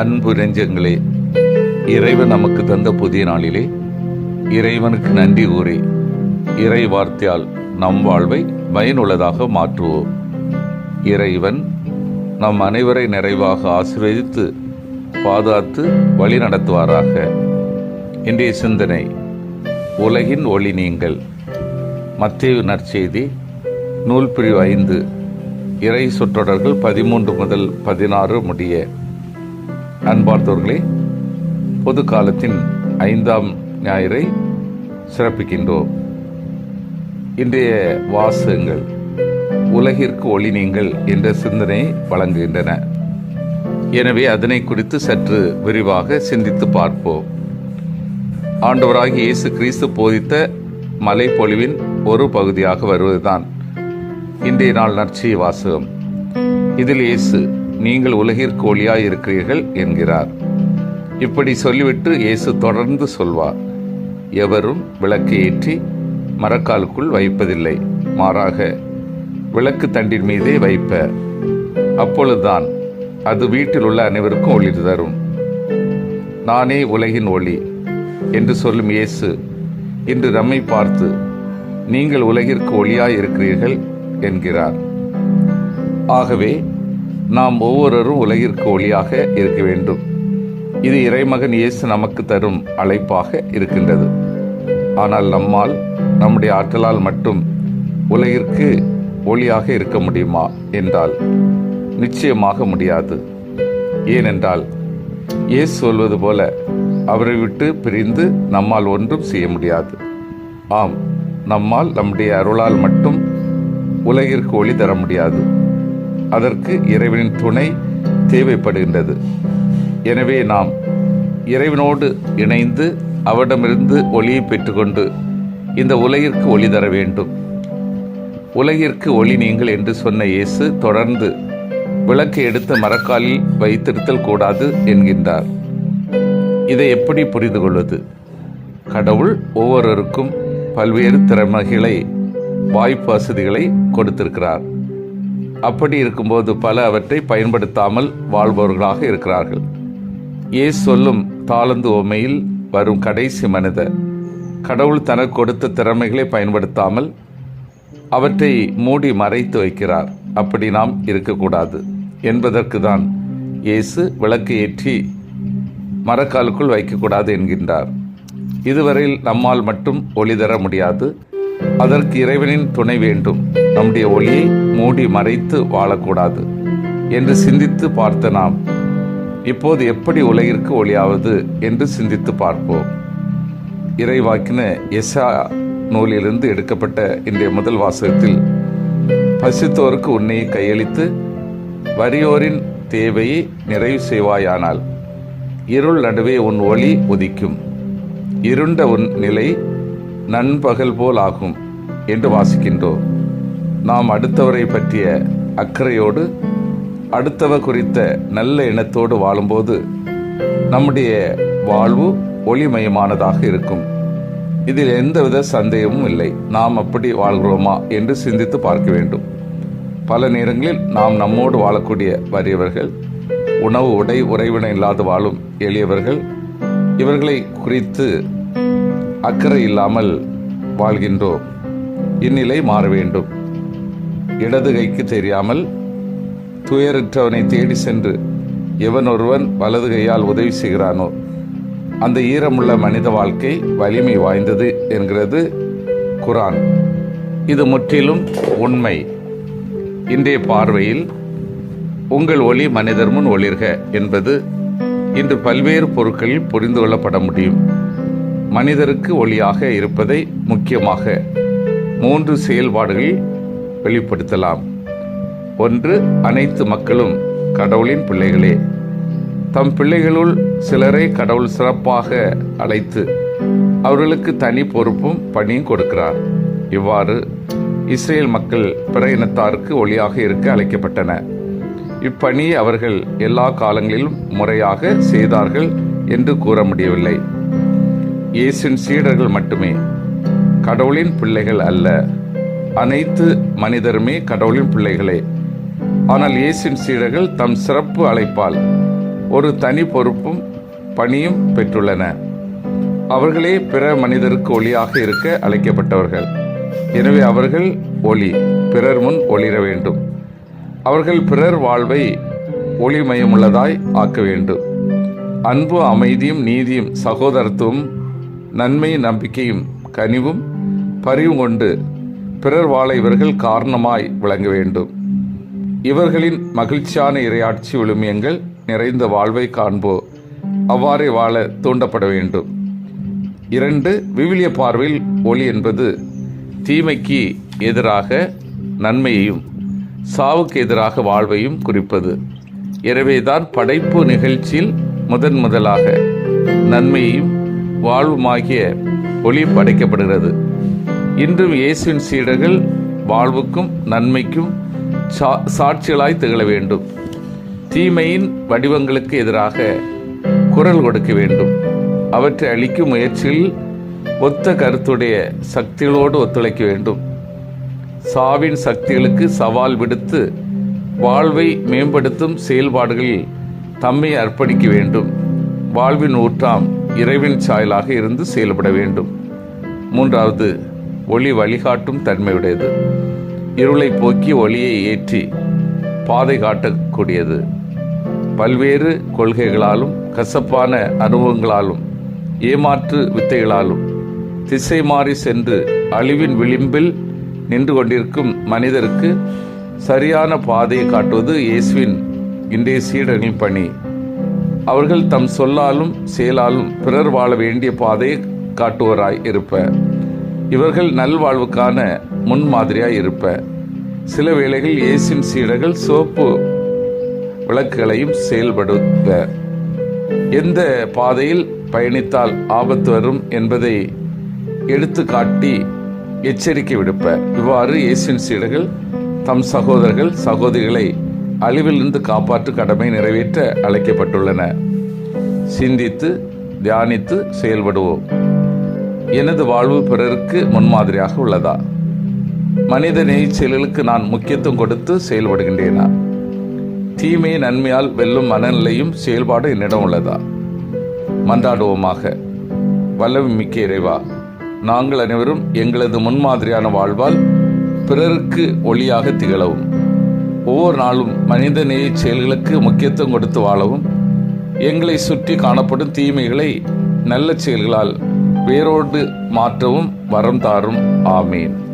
அன்பு நெஞ்சங்களே இறைவன் நமக்கு தந்த புதிய நாளிலே இறைவனுக்கு நன்றி கூறி இறை வார்த்தையால் நம் வாழ்வை பயனுள்ளதாக மாற்றுவோம். இறைவன் நம் அனைவரை நிறைவாக ஆசீர்வதித்து பாதுகாத்து வழி நடத்துவாராக. இன்றைய சிந்தனை உலகின் ஒளி நீங்கள். மத்தேயு நற்செய்தி நூல் பிரிவு ஐந்து இறை சொற்றொடர்கள் பதிமூன்று முதல் பதினாறு முடிய. அன்பார்ந்தவர்களே பொது காலத்தின் ஐந்தாம் ஞாயிறை சிறப்பிக்கின்றோம். இன்றைய வாசகங்கள் உலகிற்கு ஒளி நீங்கள் என்ற சிந்தனையை வழங்குகின்றன. எனவே அதனை குறித்து சற்று விரிவாக சிந்தித்து பார்ப்போம். ஆண்டவராகி இயேசு கிறிஸ்து போதித்த மலைப்பொழிவின் ஒரு பகுதியாக வருவதுதான் இன்றைய நாள் நற்சி வாசகம். இதில் இயேசு நீங்கள் உலகிற்கு ஒளியாய் இருக்கிறீர்கள் என்கிறார். இப்படி சொல்லிவிட்டு இயேசு தொடர்ந்து சொல்வார் எவரும் விளக்கை ஏற்றி மரக்காலுக்குள் வைப்பதில்லை மாறாக விளக்கு தண்டின் மீதே வைப்ப அப்பொழுதுதான் அது வீட்டில் உள்ள அனைவருக்கும் ஒளி தரும். நானே உலகின் ஒளி என்று சொல்லும் இயேசு இன்று நம்மை பார்த்து நீங்கள் உலகிற்கு ஒளியாய் இருக்கிறீர்கள் என்கிறார். ஆகவே நாம் ஒவ்வொருவரும் உலகிற்கு ஒளியாக இருக்க வேண்டும். இது இறைமகன் இயேசு நமக்கு தரும் அழைப்பாக இருக்கின்றது. ஆனால் நம்மால் நம்முடைய ஆற்றலால் மட்டும் உலகிற்கு ஒளியாக இருக்க முடியுமா என்றால் நிச்சயமாக முடியாது. ஏனென்றால் இயேசு சொல்வது போல அவரை விட்டு பிரிந்து நம்மால் ஒன்றும் செய்ய முடியாது. ஆம் நம்மால் நம்முடைய அருளால் மட்டும் உலகிற்கு ஒளி தர முடியாது. அதற்கு இறைவனின் துணை தேவைப்படுகின்றது. எனவே நாம் இறைவனோடு இணைந்து அவரிடமிருந்து ஒளியை பெற்றுக்கொண்டு இந்த உலகிற்கு ஒளி தர வேண்டும். உலகிற்கு ஒளி நீங்கள் என்று சொன்ன இயேசு தொடர்ந்து விளக்கை எடுத்து மரக்காலில் வைத்திருத்தல் கூடாது என்கின்றார். இதை எப்படி புரிந்து கொள்வது? கடவுள் ஒவ்வொருவருக்கும் பல்வேறு திறமைகளை வாய்ப்பு வசதிகளை கொடுத்திருக்கிறார். அப்படி இருக்கும்போது பல அவற்றை பயன்படுத்தாமல் வாழ்பவர்களாக இருக்கிறார்கள். ஏ சொல்லும் தாளந்து உமையில் வரும் கடைசி மனிதர் கடவுள் தனக்கு கொடுத்த திறமைகளை பயன்படுத்தாமல் அவற்றை மூடி மறைத்து வைக்கிறார். அப்படி நாம் இருக்கக்கூடாது என்பதற்கு தான் இயேசு விளக்கு ஏற்றி மரக்காலுக்குள் வைக்கக்கூடாது என்கின்றார். இதுவரையில் நம்மால் மட்டும் ஒளி தர முடியாது. அதற்கு இறைவனின் துணை வேண்டும். நம்முடைய ஒளியை மூடி மறைத்து வாழக்கூடாது என்று சிந்தித்து பார்த்த நாம் இப்போது எப்படி உலகிற்கு ஒளியாவது என்று சிந்தித்து பார்ப்போம். இறைவாக்கின எசா நூலிலிருந்து எடுக்கப்பட்ட இன்றைய முதல் வாசகத்தில் பசித்தோருக்கு உன்னையை கையளித்து வறியோரின் தேவையை நிறைவு செய்வாயானால் இருள் நடுவே உன் ஒளி உதிக்கும். இருண்ட உன் நிலை நண்பகல் போல் ஆகும். என்று வாசிக்கின்றோம் நாம் அடுத்தவரை பற்றிய அக்கறையோடு அடுத்தவர் குறித்த நல்ல எண்ணத்தோடு வாழும்போது நம்முடைய வாழ்வு ஒளிமயமானதாக இருக்கும். இதில் எந்தவித சந்தேகமும் இல்லை. நாம் அப்படி வாழ்கிறோமா என்று சிந்தித்து பார்க்க வேண்டும். பல நேரங்களில் நாம் நம்மோடு வாழக்கூடிய வறியவர்கள் உணவு உடை உறைவினை இல்லாது வாழும் எளியவர்கள் இவர்களை குறித்து அக்கறை இல்லாமல் வாழ்கின்றோம். இந்நிலை மாற வேண்டும். இடது கைக்கு தெரியாமல் துயரற்றவனை தேடி சென்று எவன் ஒருவன் வலது கையால் உதவி செய்கிறானோ அந்த ஈரமுள்ள மனித வாழ்க்கை வலிமை வாய்ந்தது என்கிறது குரான். இது முற்றிலும் உண்மை. இன்றைய பார்வையில் உங்கள் ஒளி மனிதர் முன் ஒளிர்க என்பது இன்று பல்வேறு பொருட்களில் புரிந்து கொள்ளப்பட முடியும். மனிதருக்கு ஒளியாக இருப்பதை முக்கியமாக மூன்று செயல்பாடுகளில் வெளிப்படுத்தலாம். ஒன்று அனைத்து மக்களும் கடவுளின் பிள்ளைகளே. தம் பிள்ளைகளுள் சிலரை கடவுள் சிறப்பாக அழைத்து அவர்களுக்கு தனி பொறுப்பும் பணியும் கொடுக்கிறார். இவ்வாறு இஸ்ரேல் மக்கள் பிற இனத்தாருக்கு ஒளியாக இருக்க அழைக்கப்பட்டன. இப்பணியை அவர்கள் எல்லா காலங்களிலும் முறையாக செய்தார்கள் என்று கூற முடியவில்லை. இயேசின் சீடர்கள் மட்டுமே. கடவுளின் பிள்ளைகள் அல்ல. அனைத்து மனிதருமே கடவுளின் பிள்ளைகளே. ஆனால் இயேசின் சீடர்கள் தம் சிறப்பு அழைப்பால் ஒரு தனி பொறுப்பும் பணியும் பெற்றுள்ளன. அவர்களே பிற மனிதருக்கு ஒளியாக இருக்க அழைக்கப்பட்டவர்கள். எனவே அவர்கள் ஒளி பிறர் முன் ஒளிர வேண்டும். அவர்கள் பிறர் வாழ்வை ஒளிமயமுள்ளதாய் ஆக்க வேண்டும். அன்பு அமைதியும் நீதியும் சகோதரத்துவம் நன்மை நம்பிக்கையும் கனிவும் பரிவு கொண்டு பிறர் வாழ இவர்கள் காரணமாய் விளங்க வேண்டும். இவர்களின் மகிழ்ச்சியான இரையாட்சி விழுமியங்கள் நிறைந்த வாழ்வை காண்போ. அவ்வாறே வாழ தூண்டப்பட வேண்டும். இரண்டு விவிலிய பார்வையில் ஒளி என்பது தீமைக்கு எதிராக நன்மையையும் சாவுக்கு எதிராக வாழ்வையும் குறிப்பது. எனவேதான் படைப்பு நிகழ்ச்சியில் முதன் முதலாக நன்மையையும் வாழ்வுமாகிய ஒளி படைக்கப்படுகிறது. இன்றும் இயேசுவின் சீடர்கள் வாழ்வுக்கும் நன்மைக்கும் சா சாட்சிகளாய் திகழ வேண்டும். தீமையின் வடிவங்களுக்கு எதிராக குரல் கொடுக்க வேண்டும். அவற்றை அளிக்கும் முயற்சியில் ஒத்த கருத்துடைய சக்திகளோடு ஒத்துழைக்க வேண்டும். சாவின் சக்திகளுக்கு சவால் விடுத்து வாழ்வை மேம்படுத்தும் செயல்பாடுகளில் தம்மை அர்ப்பணிக்க வேண்டும். வாழ்வின் ஊற்றாம் இறைவின் சாயலாக இருந்து செயல்பட வேண்டும். மூன்றாவது ஒளி வழிகாட்டும் தன்மையுடையது. இருளை போக்கி ஒளியை ஏற்றி பாதை காட்டக்கூடியது. பல்வேறு கொள்கைகளாலும் கசப்பான அனுபவங்களாலும் ஏமாற்று வித்தைகளாலும் திசை மாறி சென்று அழிவின் விளிம்பில் நின்று கொண்டிருக்கும் மனிதருக்கு சரியான பாதையை காட்டுவது இயேசுவின் இன்றைய சீடர்களின் பணி. அவர்கள் தம் சொல்லாலும் செயலாலும் பிறர் வாழ வேண்டிய பாதையை காட்டுவராய் இருப்பர். இவர்கள் நல்வாழ்வுக்கான முன்மாதிரியாக இருப்ப. சில வேளைகள் இயேசுவின் சீடர்கள் சோப்பு விளக்குகளையும் செயல்படுத்த. எந்த பாதையில் பயணித்தால் ஆபத்து வரும் என்பதை எடுத்து காட்டி எச்சரிக்கை விடுப்ப. இவ்வாறு ஏசியன் சீடர்கள் தம் சகோதரர்கள் சகோதரிகளை அழிவிலிருந்து காப்பாற்று கடமை நிறைவேற்ற அழைக்கப்பட்டுள்ளன. சிந்தித்து தியானித்து செயல்படுவோம். எனது வாழ்வு பிறருக்கு முன்மாதிரியாக உள்ளதா? மனித நேய செயல்களுக்கு நான் முக்கியத்துவம் கொடுத்து செயல்படுகின்றேனா? தீமையை நன்மையால் வெல்லும் மனநிலையும் செயல்பாடு என்னிடம் உள்ளதா? மன்றாடுவோமாக. வல்லவி மிக்க இறைவா நாங்கள் அனைவரும் எங்களது முன்மாதிரியான வாழ்வால் பிறருக்கு ஒளியாக திகழவும். ஒவ்வொரு நாளும் மனித நேய செயல்களுக்கு முக்கியத்துவம் கொடுத்து வாழவும். எங்களை சுற்றி காணப்படும் தீமைகளை நல்ல செயல்களால் வேரோடு மாற்றவும் வரம் தாரும். ஆமீன்.